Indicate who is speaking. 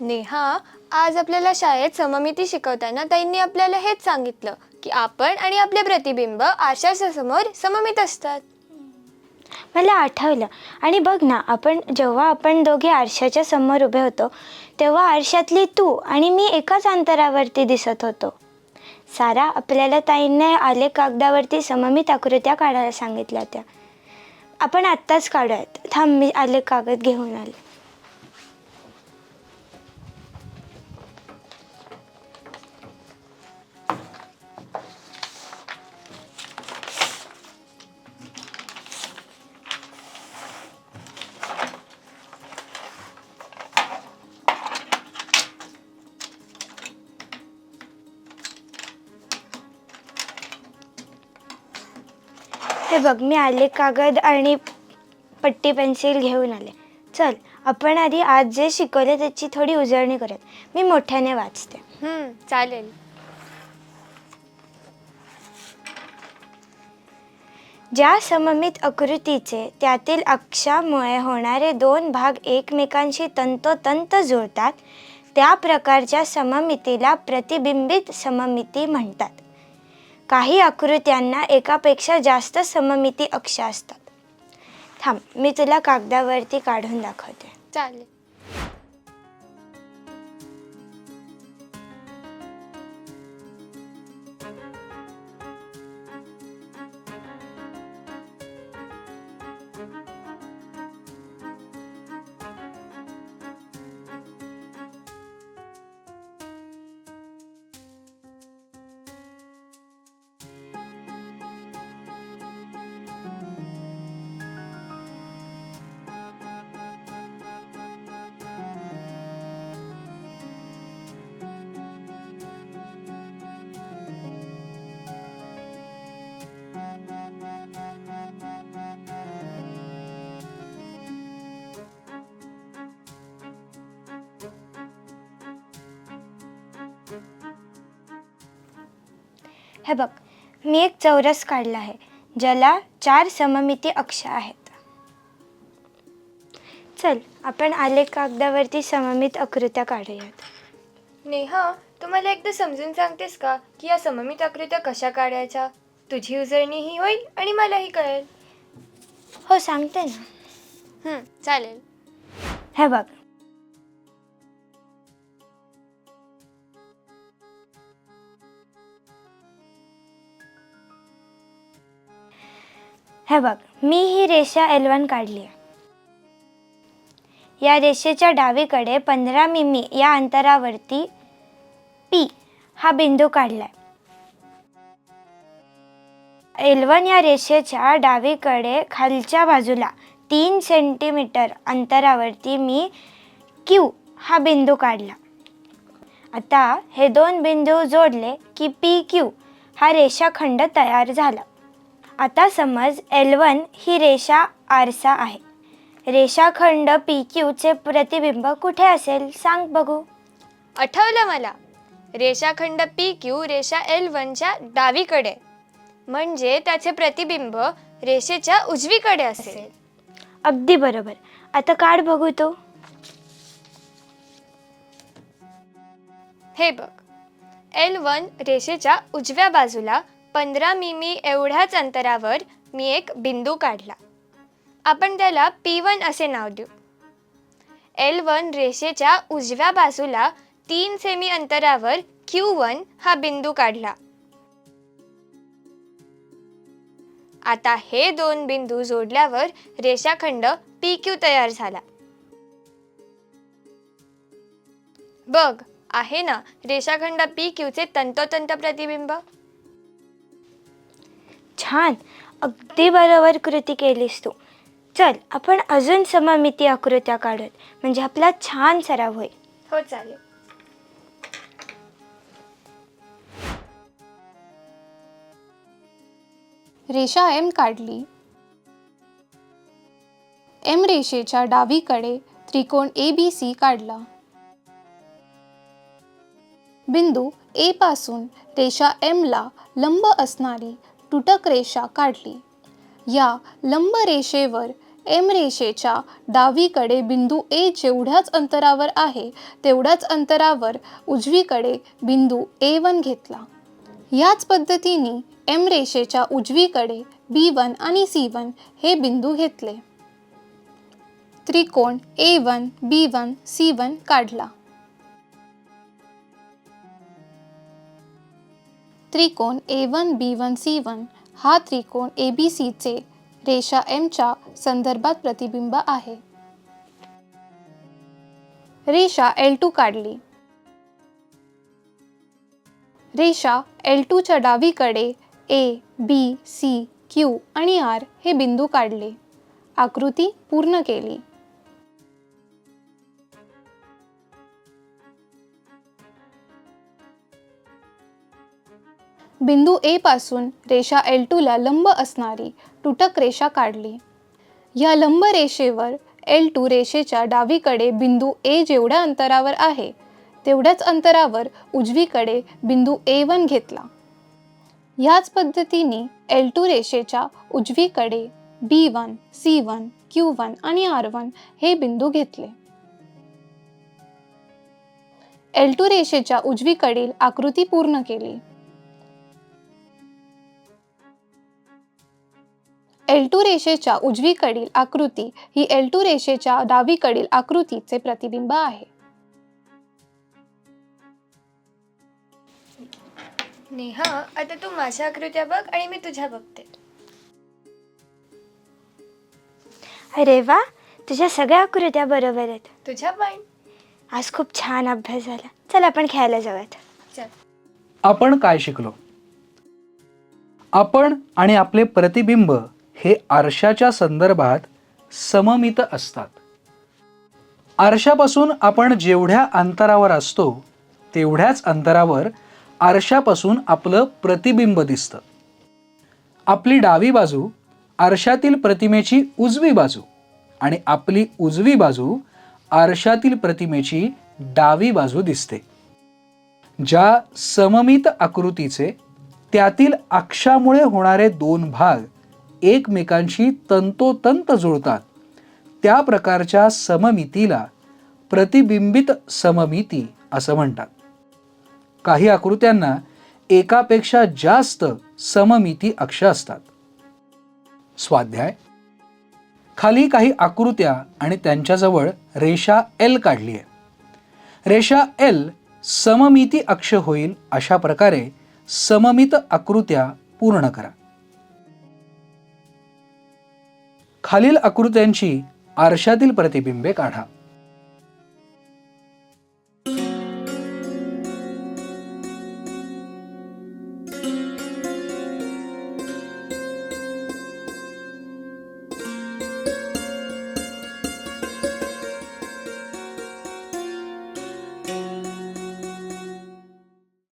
Speaker 1: नेहा आज आपल्याला शाळेत सममिती शिकवताना ताईंनी आपल्याला हेच सांगितलं की आपण आणि आपले प्रतिबिंब आरशाच्या समोर सममित असतात.
Speaker 2: मला आठवलं. आणि बघ ना आपण जेव्हा आपण दोघे आरशाच्या समोर उभे होतो तेव्हा आरशातली तू आणि मी एकाच अंतरावरती दिसत होतो. सारा आपल्याला ताईंना आले कागदावरती सममित आकृत्या काढायला सांगितल्या त्या. आपण आत्ताच काढूयात. थांब मी आले कागद घेऊन आले. हे बघ मी आले कागद आणि पट्टी पेन्सिल घेऊन आले. चल आपण आधी आज जे शिकवले त्याची थोडी उजळणी करूयात. मी मोठ्याने वाचते.
Speaker 1: हम्म, चालेल.
Speaker 2: ज्या सममित आकृतीचे त्यातील अक्षामुळे होणारे दोन भाग एकमेकांशी तंतोतंत जुळतात त्या प्रकारच्या सममितीला प्रतिबिंबित सममिती म्हणतात. काही आकृत्यांना एकापेक्षा जास्त सममिती अक्ष असतात. थांब मी तुला कागदावरती काढून दाखवते.
Speaker 1: चालेल.
Speaker 2: हे बघ मी एक चौरस काढला आहे ज्याला चार सममिती अक्ष आहेत. चल आपण आले कागदावरती सममित आकृत्या काढूयात.
Speaker 1: नेहा तू मला एकदा समजून सांगतेस का की या सममित आकृत्या कशा काढायच्या? तुझी उजळणीही होईल आणि मलाही कळेल.
Speaker 2: हो सांगते ना.
Speaker 1: चालेल.
Speaker 2: हे बघ हे बघ मी ही रेषा एल वन काढली आहे. या रेषेच्या डावीकडे पंधरा मिमी या अंतरावरती पी हा बिंदू काढला एल वन या रेषेच्या डावीकडे खालच्या बाजूला तीन सेंटीमीटर अंतरावरती मी क्यू हा बिंदू काढला. आता हे दोन बिंदू जोडले की पी क्यू हा रेषाखंड तयार झाला. आता समज एल वन ही रेषा आरसा आहे. रेषाखंड पी क्यूचे प्रतिबिंब कुठे असेल? सांग बघू.
Speaker 1: आठवलं मला. रेषाखंड पी क्यू रेषा एल वनच्या डावीकडे. म्हणजे त्याचे प्रतिबिंब रेषेच्या उजवीकडे असेल.
Speaker 2: अगदी बरोबर. आता काढ बघू तो.
Speaker 1: हे बघ. एल वन रेषेच्या उजव्या बाजूला पंधरा मिमी एवढ्याच अंतरावर मी एक बिंदू काढला. आपण त्याला पी वन असे नाव देऊ. एल वन रेषेच्या उजव्या बाजूला तीन सेमी अंतरावर क्यू वन हा बिंदू काढला. आता हे दोन बिंदू जोडल्यावर रेषाखंड पी क्यू तयार झाला. बघ आहे ना रेषाखंड पी क्यूचे तंतोतंत प्रतिबिंब?
Speaker 2: छान. अगदी बरोबर कृती केलीस तू. चल आपण अजून सममिती आकृत्या काढूयात म्हणजे आपला छान सराव होईल.
Speaker 1: हो चालेल.
Speaker 3: रेषा एम काढली. एम रेषेच्या डावीकडे त्रिकोण ए बी सी काढला. बिंदू ए पासून रेषा एम ला लंब असणारी तुटक रेषा काढली. या लंब रेषेवर एम रेषेच्या डावीकडे बिंदू ए जेवढ्याच अंतरावर आहे तेवढ्याच अंतरावर उजवीकडे बिंदू ए वन घेतला. याच पद्धतीने एम रेषेच्या उजवीकडे बी वन आणि सी वन हे बिंदू घेतले. त्रिकोण A one B one C one काढला. त्रिकोण A one B one C one हा त्रिकोण ए बी सीचे रेषा एमच्या संदर्भात प्रतिबिंब आहे. रेषा एल टू काढली. रेषा एल टूच्या डावीकडे ए बी सी क्यू आणि आर हे बिंदू काढले. आकृती पूर्ण केली. बिंदू ए पासून रेषा एल टूला लंब असणारी तुटक रेषा काढली. या लंब रेषेवर एल टू रेषेच्या डावीकडे बिंदू ए जेवढ्या अंतरावर आहे तेवढ्याच अंतरावर उजवीकडे बिंदू ए वन घेतला. याच पद्धतीने एल टू रेषेच्या उजवीकडे B one C one Q one आणि आर वन हे बिंदू घेतले. एल टू रेषेच्या उजवीकडील आकृती पूर्ण केली. एल टू रेषेच्या उजवीकडील आकृती ही एल टू रेषेच्या डावीकडील आकृतीचे प्रतिबिंब आहे.
Speaker 1: नेहा आता तू माझ्या आकृत्या बघ आणि मी तुझ्या बघते.
Speaker 2: अरे वा तुझ्या सगळ्या आकृत्या बरोबर आहेत.
Speaker 1: तुझ्या पण?
Speaker 2: आज खूप छान अभ्यास झाला. चल आपण खेळायला जाऊयात.
Speaker 1: चल.
Speaker 4: आपण काय शिकलो? आपण आणि आपले प्रतिबिंब हे आरशाच्या संदर्भात सममित असतात. आरशापासून आपण जेवढ्या अंतरावर असतो तेवढ्याच अंतरावर आरशापासून आपलं प्रतिबिंब दिसतं. आपली डावी बाजू आरशातील प्रतिमेची उजवी बाजू आणि आपली उजवी बाजू आरशातील प्रतिमेची डावी बाजू दिसते. ज्या सममित आकृतीचे त्यातील अक्षामुळे होणारे दोन भाग एकमेकांशी तंतोतंत जुळतात. त्या प्रकारच्या सममितीला प्रतिबिंबित सममिती असं म्हणतात. काही आकृत्यांना एकापेक्षा जास्त सममिती अक्ष असतात. स्वाध्याय. खाली काही आकृत्या आणि त्यांच्याजवळ रेषा एल काढली आहे रेषा एल सममिती अक्ष होईल अशा प्रकारे सममित आकृत्या पूर्ण करा. खालील आकृत्यांची आरशातील प्रतिबिंबे काढा.